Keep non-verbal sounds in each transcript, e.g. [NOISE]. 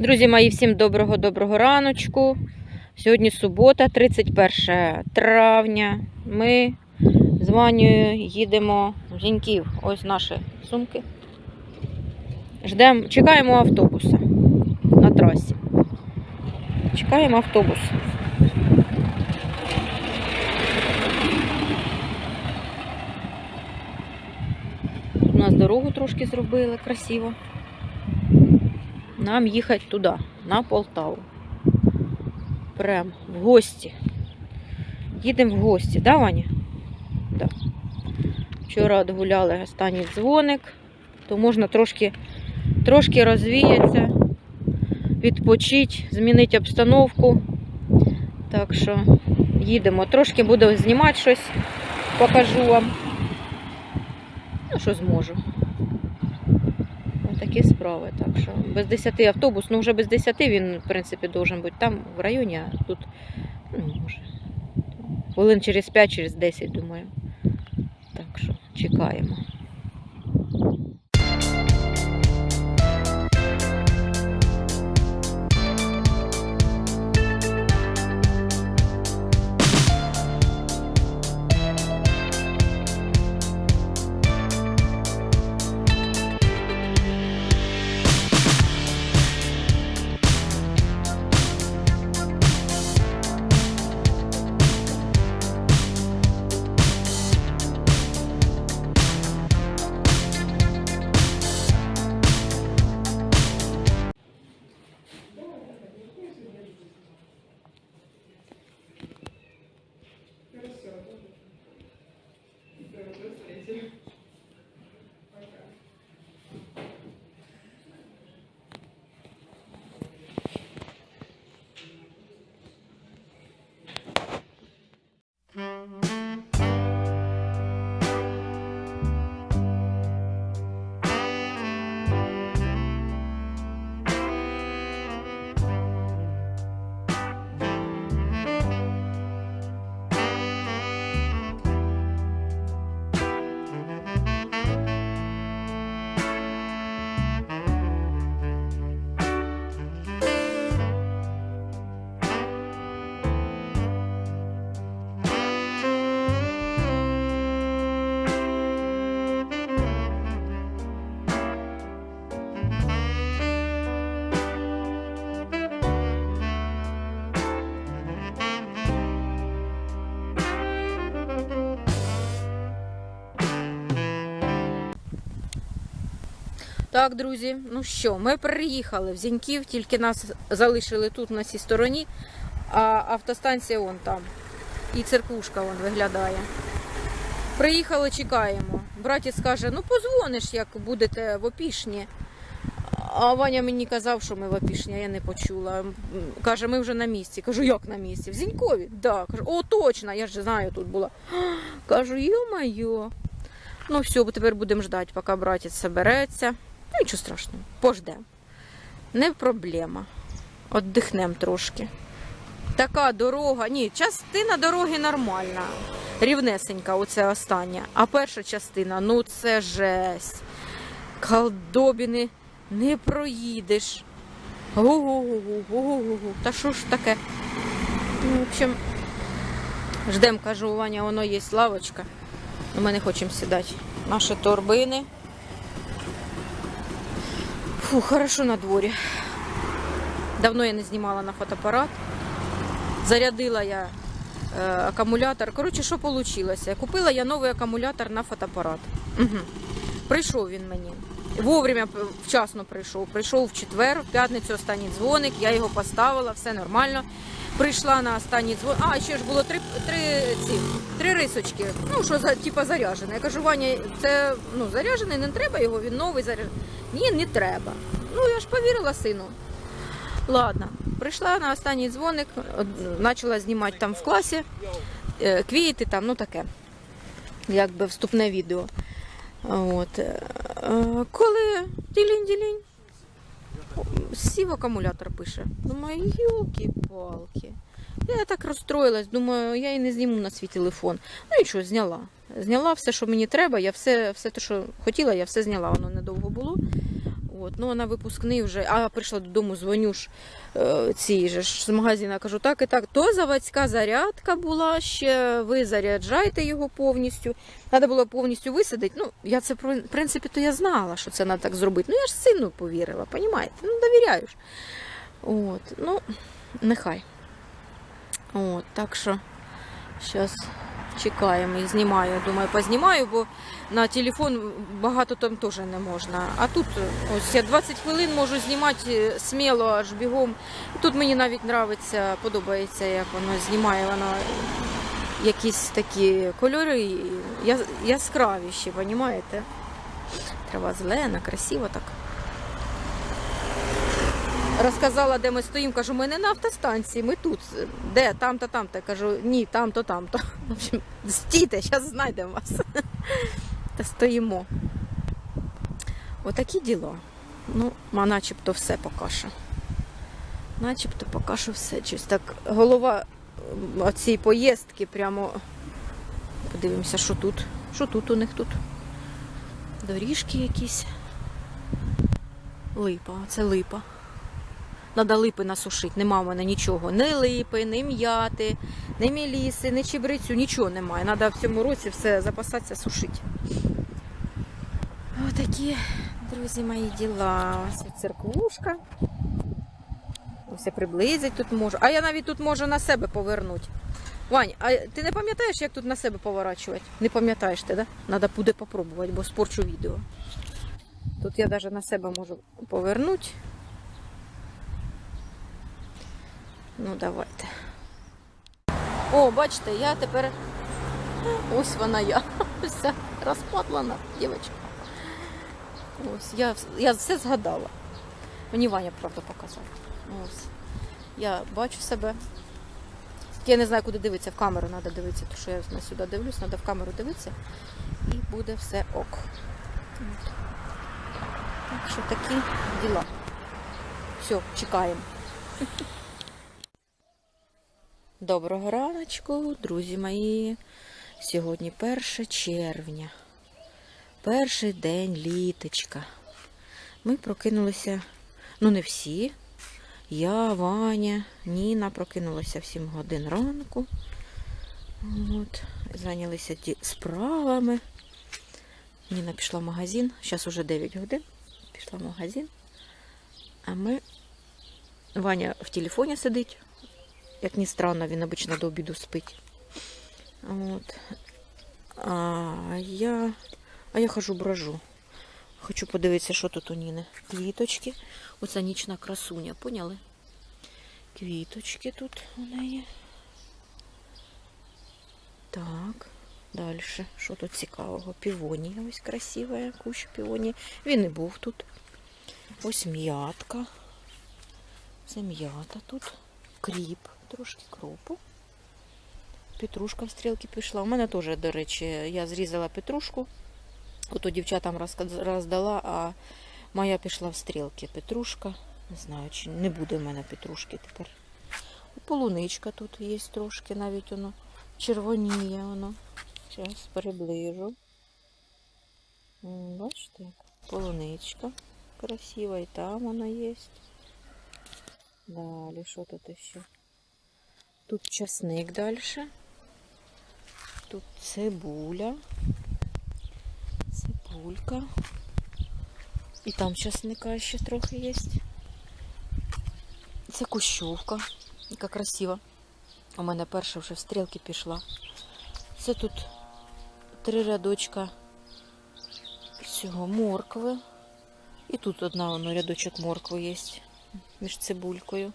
Друзі мої, всім доброго-доброго раночку. Сьогодні субота, 31 травня. Ми з Ванею їдемо в Зіньків. Ось наші сумки. Ждемо, чекаємо автобуса на трасі. Чекаємо автобус. У нас дорогу трошки зробили красиво. Нам їхати туди, на Полтаву. Прям в гості. Їдемо в гості, да, Ваня? Да. Вчора відгуляли останній дзвоник, то можна трошки, трошки розвіятися, відпочити, змінити обстановку. Так що їдемо. Трошки буду знімати щось, покажу вам. Ну, що зможу. Такі справи. Так що без 10 автобус, ну вже без 10 він, в принципі, должен бути там в районі, а тут, ну, може. Хвилин через 5, через 10, думаю. Так що чекаємо. Так, друзі, ну що, ми приїхали в Зіньків, тільки нас залишили тут на цій стороні, а автостанція вон там. І церквушка вон виглядає. Приїхали, чекаємо. Братець каже, ну позвониш, як будете в опішні. А Ваня мені казав, що ми в опішні, я не почула. Каже, ми вже на місці. Кажу, як на місці? В Зінькові? Да. Кажу, о, точно, я ж знаю, тут була. Кажу, йо-майо. Ну все, тепер будемо ждати, поки братець собереться. Ну, нічого страшного, пождемо. Не проблема. Отдихнемо трошки. Така дорога. Ні, частина дороги нормальна. Рівнесенька, оце остання. А перша частина, ну це жесть. Колдобіни не проїдеш. Гу-гу-гу-гу, гу-гу-гу. Та що ж таке? Ну, в общем, ждемо, кажу, у Ваня, воно є лавочка. Ми не хочемо сідати. Наші торбини. Фу, хорошо на дворі. Давно я не знімала на фотоапарат. Зарядила я э, акумулятор. Коротше, що вийшло? Купила я новий акумулятор на фотоапарат. Угу. Прийшов він мені. Вовремя вчасно прийшов. Прийшов в четвер, в п'ятницю останній дзвоник, я його поставила, все нормально. Прийшла на останній дзвоник. А, ще ж було три, три, ці, три рисочки. Ну, що за типа заряджене. Я кажу, Ваня, це ну, заряджений, не треба його, він новий заряджений. Ні, не треба. Ну, я ж повірила сину. Ладно, прийшла на останній дзвоник, почала знімати там в класі е, квіти, там, ну таке, якби вступне відео. От. е, Коли ділінь-ділінь, сів акумулятор пише. Думаю, йолки-палки. Я так розстроїлась, думаю, я і не зніму на свій телефон. Ну і що, зняла. Зняла все, що мені треба. Я все, все те, що хотіла, я все зняла. Воно недовго було. От, ну вона випускний вже, а прийшла додому, дзвоню ж е, ж з магазина. Кажу, так і так, то заводська зарядка була ще, ви заряджайте його повністю. Треба було повністю висадити. Ну, я це в принципі, то я знала, що це треба так зробити. Ну я ж сину повірила, понімаєте? Ну, довіряю ж. От, ну, нехай. От, так що зараз чекаємо і знімаю. Думаю, познімаю, бо на телефон багато там теж не можна. А тут ось я 20 хвилин можу знімати е, сміло, аж бігом. Тут мені навіть подобається, подобається, як воно знімає. Воно якісь такі кольори я- яскравіші, розумієте? Трава зелена, красиво так. Розказала, де ми стоїмо, кажу, ми не на автостанції, ми тут. Де? Там-то, там-то. Кажу, ні, там-то, там-то. В общем, стійте, зараз знайдемо вас. Та стоїмо. Отакі діла. Ну, а начебто все поки що. Начебто поки що все. Щось так голова м, оцієї поїздки прямо. Подивимося, що тут. Що тут у них тут? Доріжки якісь. Липа, це липа. Надо липи насушити, нема в мене нічого. Ні липи, ні м'яти, ні міліси, ні чебрецю, нічого немає. Треба в цьому році все запасатися, сушити. Отакі, друзі, мої діла. Ось церквушка. Ось приблизить тут можу. А я навіть тут можу на себе повернути. Вань, а ти не пам'ятаєш, як тут на себе поворачувати? Не пам'ятаєш ти, да? Треба буде попробувати, бо спорчу відео. Тут я навіть на себе можу повернути. Ну, давайте. О, бачите, я тепер. Ось вона я. [LAUGHS] Вся розпатлана дівчинка. Ось, я, я все згадала. Мені Ваня, правда, показав. Ось. Я бачу себе. Я не знаю, куди дивитися, в камеру треба дивитися, тому що я сюди дивлюсь, треба в камеру дивитися і буде все ок. Так що такі діла. Все, чекаємо. Доброго раночку, друзі мої. Сьогодні 1 червня. Перший день літочка. Ми прокинулися, ну не всі. Я, Ваня, Ніна прокинулася в 7 годин ранку. От, зайнялися справами. Ніна пішла в магазин. Зараз уже 9 годин. Пішла в магазин. А ми. Ваня в телефоні сидить. Як ні странно, він обично до обіду спить. От. А я, а я хожу брожу. Хочу подивитися, що тут у Ніни. Квіточки. Оця нічна красуня, поняли? Квіточки тут у неї. Так, далі. Що тут цікавого? Півонія ось красива, кущ півонії. Він і був тут. Ось м'ятка. Це м'ята тут. Кріп, трошки кропу. Петрушка в стрілки пішла. У мене теж, до речі, я зрізала петрушку. Ото дівчатам роздала, а моя пішла в стрілки. Петрушка. Не знаю, чи не буде в мене петрушки тепер. Полуничка тут є трошки, навіть воно червоніє воно. Зараз приближу. Бачите, як полуничка красива, і там вона є. Далі, що тут ще? Тут часник далі. Тут цибуля. Цибулька. І там часника ще трохи є. Це кущовка, яка красива. У мене перша вже в стрілки пішла. Це тут три рядочка цього моркви. І тут одна воно рядочок моркви є між цибулькою.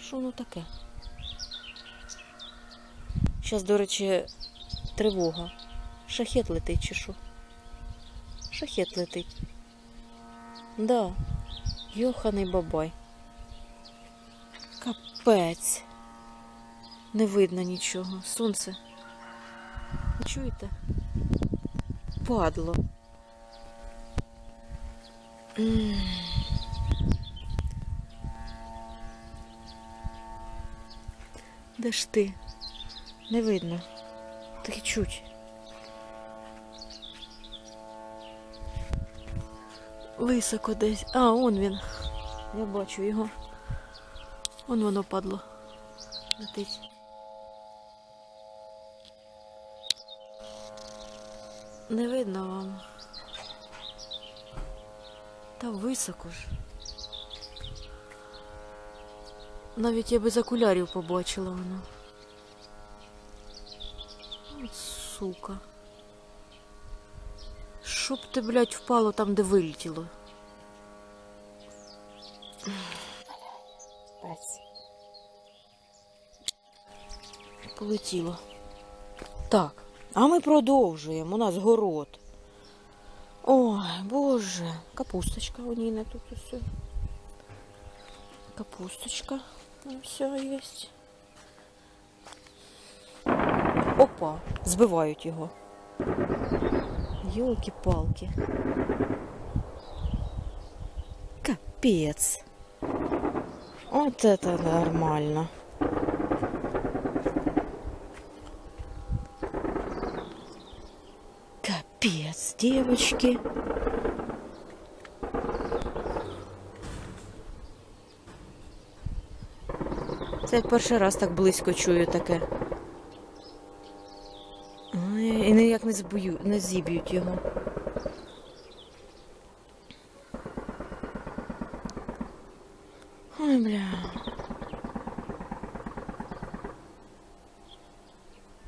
Що воно таке? Зараз, до речі, тривога. Шахет летить чи що? Шахет летить. Да. Йоханий бабай. Капець. Не видно нічого. Сонце. Чуєте? Падло. Де ж ти? Не видно. Так чуть. Високо десь. А, он він. Я бачу його. Он воно падло. Летить. Не видно вам. Та високо ж. Навіть я без окулярів побачила воно. От сука. Щоб ти, блядь, впало там, де вилетіло. Полетіло. Так, а ми продовжуємо. У нас город. Ой, боже. Капусточка у Ніни тут усе. Капусточка. Ну, все є. Опа, збивають його. Йолки-палки. Капец. Вот это нормально. Капец, девочки. Я перший раз так близько чую таке. І не зіб'ють його. Ой, бля.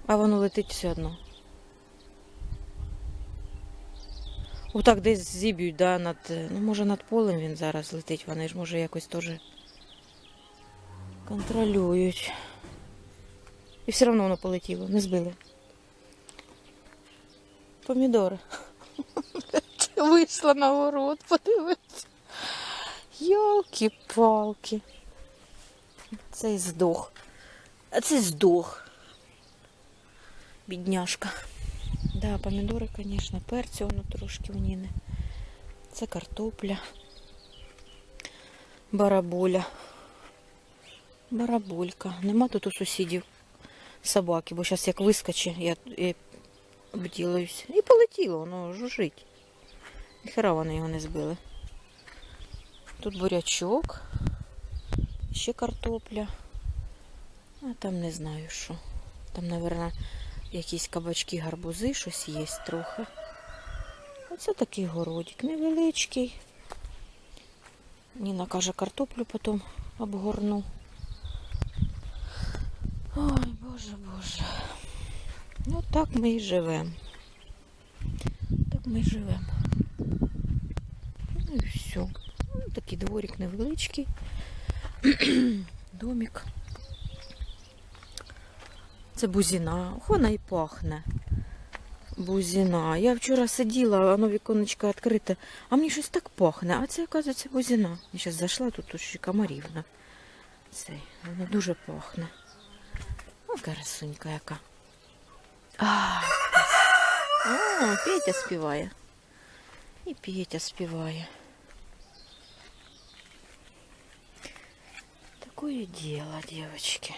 А воно летить все одно. Отак десь зіб'ють, да, над. Ну, може, над полем він зараз летить, вони ж може якось теж контролюють. І все одно воно полетіло, не збили. Помідори. [LAUGHS] Вийшла на город, подивись. Йолки-палки. Цей здох. А це здох. Бідняшка. Да, помідори, звісно, перцю воно трошки в Ніни. Це картопля. Барабуля. Барабулька. Нема тут у сусідів собаки, бо зараз як вискоче, я обділаюсь. І полетіло, воно жужить. Ніхера вони його не збили. Тут бурячок, ще картопля. А там не знаю що. Там, мабуть, якісь кабачки, гарбузи, щось є трохи. Оце такий городик невеличкий. Ніна каже, картоплю потім обгорну. Ой, боже, боже. Ну так ми і живемо. Так ми і живемо. Ну і все. Ну, такий дворик невеличкий. [CLEARS THROAT] Домик. Це бузіна. Вона і пахне. Бузіна. Я вчора сиділа, воно віконечко відкрите, а мені щось так пахне. А це, оказується, бузіна. Я зараз зайшла, тут, ще комарівна. Цей, воно дуже пахне. О, красунька яка. О, Петя співає. І Петя співає. Такое дело, девочки.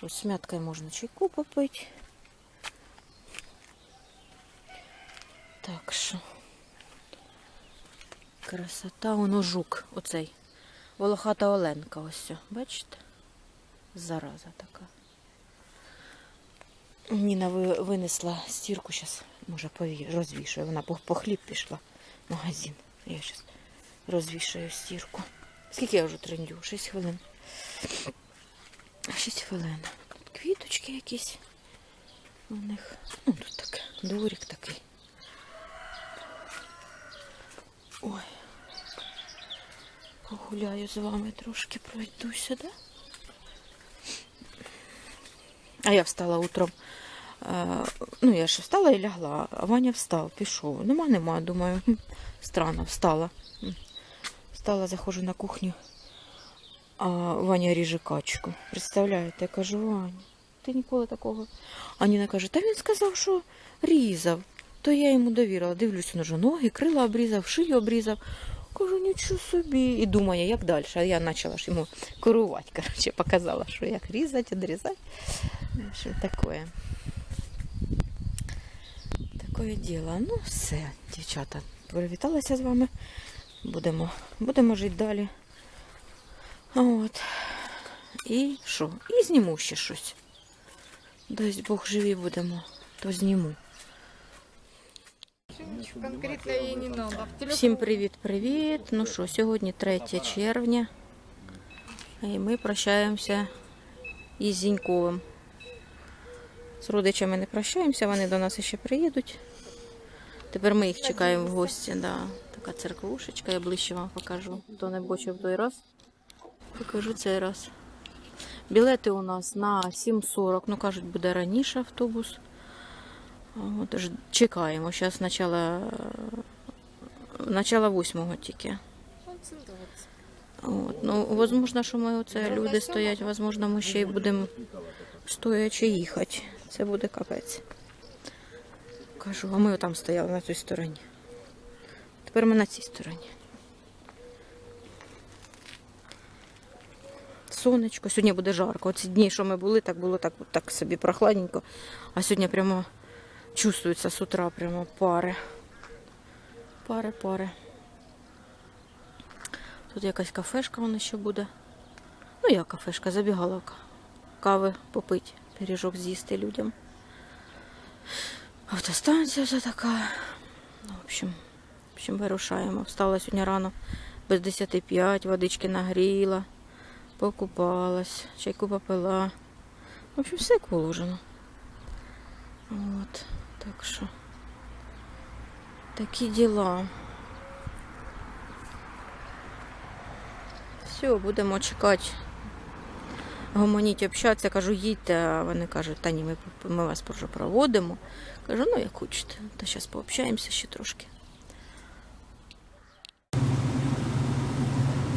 Вот с мяткой можно чайку попить. Так що. Красота, воно жук, оцей. Волохата Оленка, ось. Бачите? Зараза така. Ніна винесла стірку, зараз, може, розвішаю. Вона по, хліб пішла в магазин. Я зараз розвішаю стірку. Скільки я вже трендю? 6 хвилин. 6 хвилин. Тут квіточки якісь у них. Ну, тут таке, дворик такий. Ой. Погуляю з вами трошки, пройдуся, да? А я встала утром. Е, ну, я ж встала і лягла, а Ваня встав, пішов. Нема, нема, думаю, странно, встала. Встала, заходжу на кухню, а Ваня ріже качку. Представляєте, я кажу, Ваня, ти ніколи такого. А Ніна каже, та він сказав, що різав. То я йому довірила. Дивлюсь, він уже ноги, крила обрізав, шию обрізав. Кажу, нічого собі. І думає, як далі. А я почала ж йому керувати. Коротше, показала, що як різати, відрізати. Що таке. Таке діло. Ну, все, дівчата, привіталася з вами. будемо, будемо жити далі. От. І що? І зніму ще щось. Дасть Бог живі будемо, то зніму. Конкретно не. Всім привіт-привіт. Ну що, сьогодні 3 червня. І ми прощаємося із Зіньковим. З родичами не прощаємося, вони до нас ще приїдуть. Тепер ми їх чекаємо в гості. Да. Така церквушечка, я ближче вам покажу. Хто не бачив той раз. Покажу цей раз. Білети у нас на 7.40. Ну, кажуть, буде раніше автобус. От, чекаємо. Зараз начало, начало 8 тільки. От, ну, возможно, що ми оце люди стоять, возможно, ми ще й будемо стоячи їхати. Це буде капець. Кажу, а ми там стояли на той стороні. Тепер ми на цій стороні. Сонечко, сьогодні буде жарко. Оці дні, що ми були, так було так, так собі прохладненько. А сьогодні прямо чувствується з утра прямо пари. Пари, пари. Тут якась кафешка вона ще буде. Ну, як кафешка, забігаловка. Кави попить, пиріжок з'їсти людям. Автостанція вже така. Ну, в общем, в общем, вирушаємо. Встала сьогодні рано без 10.05, водички нагріла, покупалась, чайку попила. В общем, все як положено. От, так що. Такі діла. Все, будемо чекати. Гомоніть, общатися, кажу, їдьте, вони кажуть, та ні, ми, ми вас вже проводимо. Кажу, ну як хочете, то зараз пообщаємося ще трошки.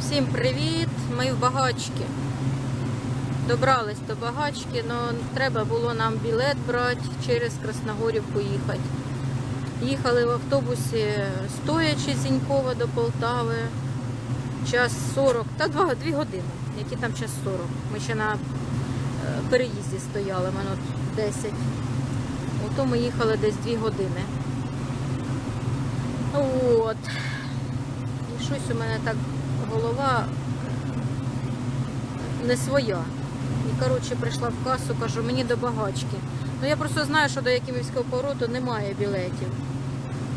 Всім привіт! Ми в багачки. Добрались до багачки, але треба було нам білет брати через Красногорівку їхати. Їхали в автобусі стоячи з Зінькова до Полтави. Час 40, та 2, 2 години. Які там час 40. Ми ще на е, переїзді стояли, минут 10. Ото ми їхали десь 2 години. От. І щось у мене так голова не своя. І коротше прийшла в касу, кажу, мені до багачки. Ну я просто знаю, що до Якимівського повороту немає білетів.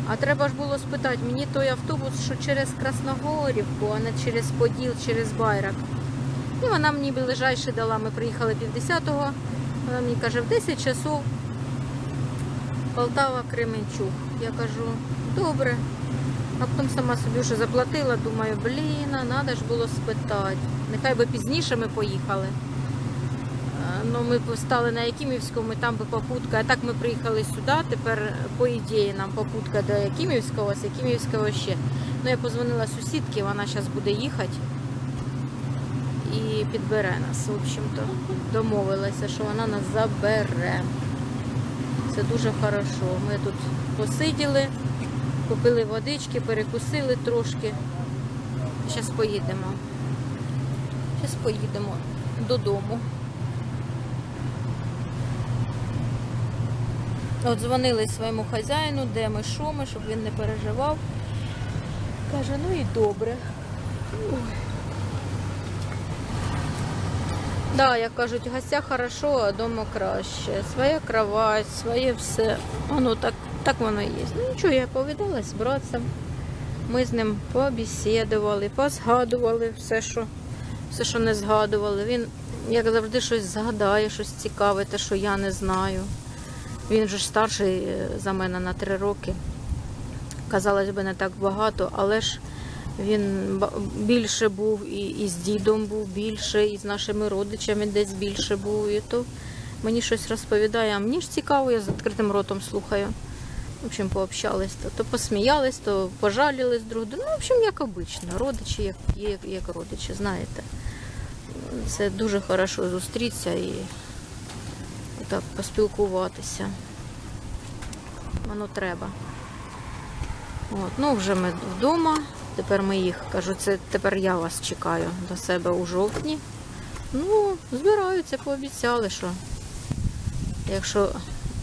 А треба ж було спитати, мені той автобус, що через Красногорівку, а не через Поділ, через Байрак. І вона мені ближайший дала, ми приїхали півдесятого. Вона мені каже, в 10 часов Полтава, Кременчук. Я кажу, добре. А потім сама собі вже заплатила, думаю, блін, треба ж було спитати. Нехай би пізніше ми поїхали. Ну, ми стали на Якимівському, і там би попутка. А так ми приїхали сюди. Тепер, по ідеї, нам попутка до Якимівського, з Якимівського ще. Ну, я позвонила сусідці, вона зараз буде їхати і підбере нас. В общем-то, домовилася, що вона нас забере. Це дуже хорошо. Ми тут посиділи, купили водички, перекусили трошки. Зараз поїдемо. Зараз поїдемо додому. От дзвонили своєму хазяїну, де ми, що ми, щоб він не переживав. Каже, ну і добре. Ой. Да, як кажуть, в гостях хорошо, а вдома краще. Своя кровать, своє все. Воно так, так воно і є. Ну нічого, я повідалась з братцем. Ми з ним побесідували, позгадували все, що, все, що не згадували. Він, як завжди, щось згадає, щось цікаве, те, що я не знаю. Він вже старший е, за мене на три роки. Казалось би, не так багато, але ж він більше був і, і з дідом був більше, і з нашими родичами десь більше був. І то мені щось розповідає, а мені ж цікаво, я з відкритим ротом слухаю. В общем, пообщались, то, то посміялись, то пожалілись друг друга. Ну, в общем, як обично, родичі, як, як, як родичі, знаєте. Це дуже хорошо зустрітися і так поспілкуватися. Воно треба. От, ну вже ми вдома. Тепер ми їх кажу, це тепер я вас чекаю до себе у жовтні. Ну, збираються, пообіцяли, що якщо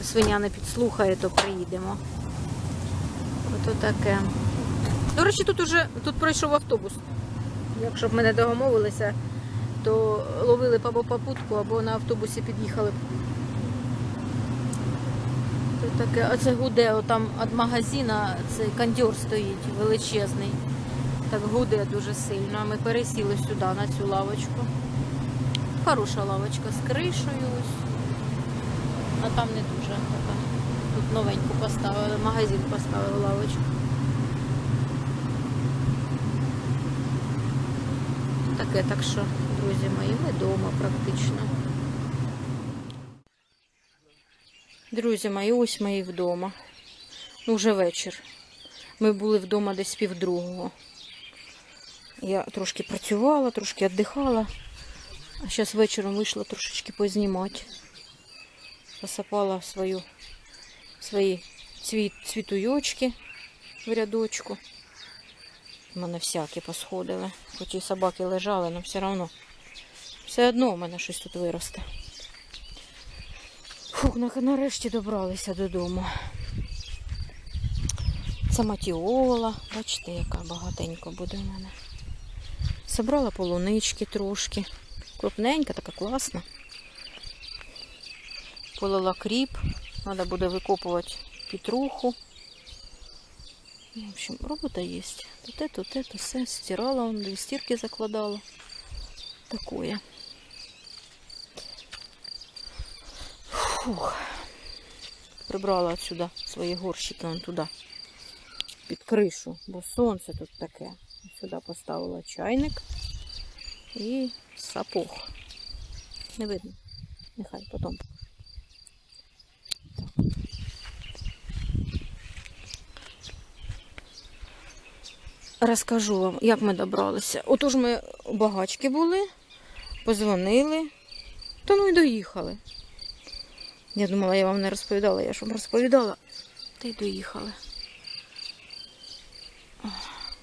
свиня не підслухає, то приїдемо. Ото таке. До речі, тут уже тут пройшов автобус. Якщо б ми не домовилися, то ловили б або попутку, або на автобусі під'їхали б. Тут таке, а це гуде, отам від магазина цей кондьор стоїть величезний. Так гуде дуже сильно. А ми пересіли сюди, на цю лавочку. Хороша лавочка з кришею ось. А там не дуже така. Тут новеньку поставили, магазин поставили лавочку. Таке, так що, друзі мої, ми вдома практично. Друзі мої, ось ми і вдома. Ну, вже вечір. Ми були вдома десь півдругого. Я трошки працювала, трошки віддихала. А зараз вечором вийшла трошечки познімати. Посапала свою, свої цвіт, цвітуйочки в рядочку. У мене всякі посходили. Хоч і собаки лежали, але все одно. Все одно у мене щось тут виросте. Фух, нарешті добралися додому. Це матіола. Бачите, яка багатенько буде в мене. Собрала полунички трошки. Крупненька, така класна. Полила кріп. Треба буде викопувати петруху. В общем, робота є. Тут это, тут это, все. Стирала, он дві стірки закладала. Такое. Фух. Прибрала отсюда свої горщики вон туди. Під кришу, бо сонце тут таке. Сюди поставила чайник і сапог. Не видно. Нехай потім. Розкажу вам, як ми добралися. Отож ми у багачки були, позвонили, та ну і доїхали. Я думала, я вам не розповідала, я ж вам розповідала. Та й доїхали.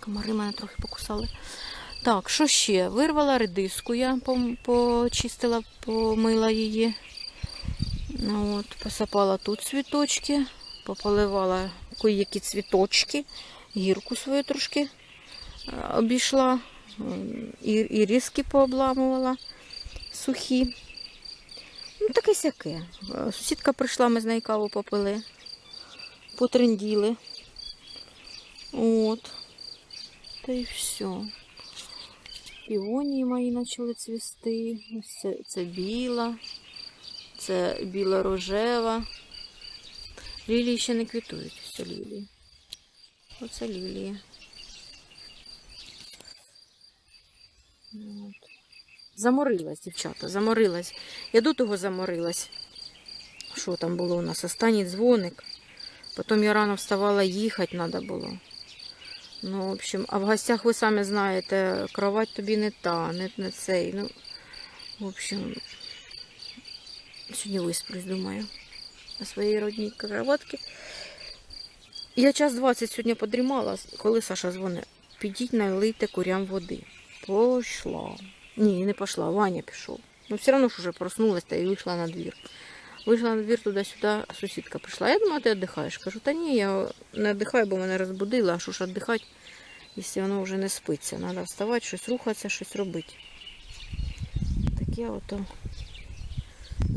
Комари мене трохи покусали. Так, що ще? Вирвала редиску, я почистила, помила її. Ну, от, посапала тут цвіточки, пополивала які цвіточки, гірку свою трошки е, обійшла, і, і різки пообламувала сухі. Ну, таке сяке. Сусідка прийшла, ми з нею каву попили, потренділи. От. Та й все. Півонії мої почали цвісти. Це, це біла, це біла-рожева. Лілії ще не квітують, все лілії. Оце лілії. От. Заморилась, дівчата, заморилась. Я до того заморилась. Що там було у нас? Останній дзвоник. Потім я рано вставала, їхати треба було. Ну, в общем, а в гостях ви самі знаєте, кровать тобі не та, не, не цей. Ну, в общем, сьогодні висплюсь, думаю, на своїй родній кроватці. Я час 20 сьогодні подрімала, коли Саша дзвонить. Підіть налийте курям води. Пішла. Ні, не пішла, Ваня пішов. Ну, все одно ж уже проснулась та і вийшла на двір. Вийшла на двір туди-сюди, сусідка прийшла. Я думала, ти віддихаєш. Кажу, та ні, я не віддихаю, бо мене розбудила, а що ж віддихати, якщо воно вже не спиться. Треба вставати, щось рухатися, щось робити. Таке ото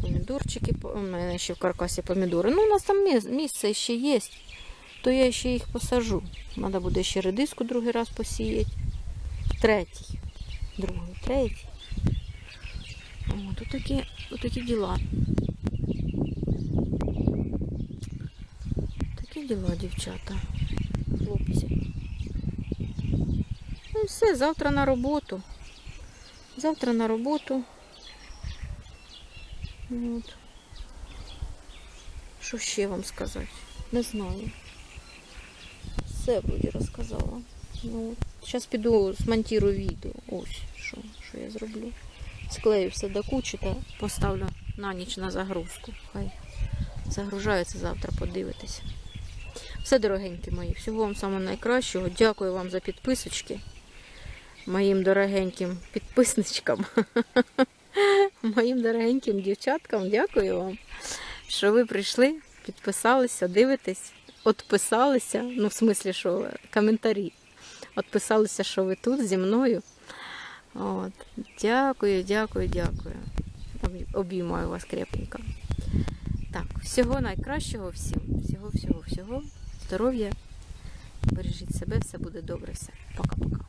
помідорчики. У мене ще в каркасі помідори. Ну, у нас там місце ще є, то я ще їх посажу. Треба буде ще редиску другий раз посіяти. Третій. Другий, третій. О, тут такі, тут такі діла. Такі діла, дівчата, хлопці. Ну все, завтра на роботу. Завтра на роботу. От. Що ще вам сказати? Не знаю. Все вроді розказала. Ну, зараз піду смонтірую відео. Ось що, що я зроблю. Склею все до кучі та поставлю на ніч на загрузку. Хай загружається завтра, подивитися. Все, дорогенькі мої, всього вам самого найкращого. Дякую вам за підписочки. Моїм дорогеньким підписничкам. [LAUGHS] Моїм дорогеньким дівчаткам, дякую вам, що ви прийшли, підписалися, дивитесь, відписалися. Ну, в смислі, що коментарі. відписалися, що ви тут зі мною. От. Дякую, дякую, дякую. Обіймаю вас крепенько. Так, всього найкращого всім. Всього, всього, всього. Здоров'я. Бережіть себе, все буде добре. Все. Пока-пока.